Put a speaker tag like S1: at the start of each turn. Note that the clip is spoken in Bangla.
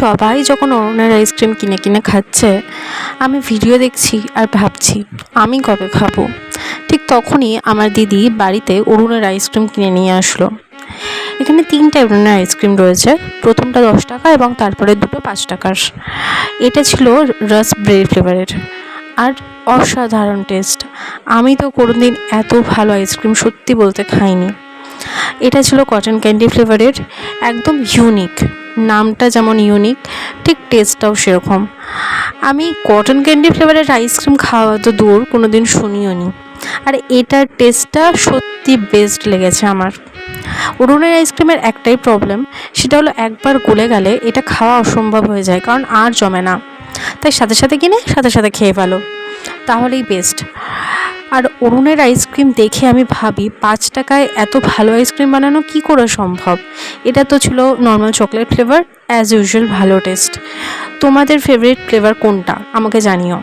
S1: সবাই যখন অরুণের আইসক্রিম কিনে কিনে খাচ্ছে, আমি ভিডিও দেখছি আর ভাবছি, আমি কবে খাব? ঠিক তখনই আমার দিদি বাড়িতে অরুণের আইসক্রিম কিনে নিয়ে আসলো। এখানে তিনটে অরুণের আইসক্রিম রয়েছে, প্রথমটা দশ টাকা এবং তারপরে দুটো পাঁচ টাকার। এটা ছিল রাসবেরি ফ্লেভারের আর অসাধারণ টেস্ট আমি তো কোনোদিন এত ভালো আইসক্রিম সত্যি বলতে খাইনি। এটা ছিল কটন ক্যান্ডি ফ্লেভারের একদম ইউনিক নামটা যেমন ইউনিক ঠিক টেস্টটাও সেরকম। আমি কটন ক্যান্ডি ফ্লেভারের আইসক্রিম খাওয়া তো দূর কোনো দিন শুনিও নি আর এটার টেস্টটা সত্যি বেস্ট লেগেছে আমার। অরুণের আইসক্রিমের একটাই প্রবলেম সেটা হলো একবার গলে গেলে এটা খাওয়া অসম্ভব হয়ে যায়, কারণ আর জমে না। তাই সাথে সাথে কিনে, সাথে সাথে খেয়ে ফেলো। তাহলেই বেস্ট আর অরুণের আইসক্রিম দেখে আমি ভাবি, পাঁচ টাকায় এত ভালো আইসক্রিম বানানো কি করে সম্ভব? এটা তো ছিল normal chocolate flavour as usual ভালো টেস্ট তোমাদের ফেভারিট ফ্লেভার কোনটা? আমাকে জানিও।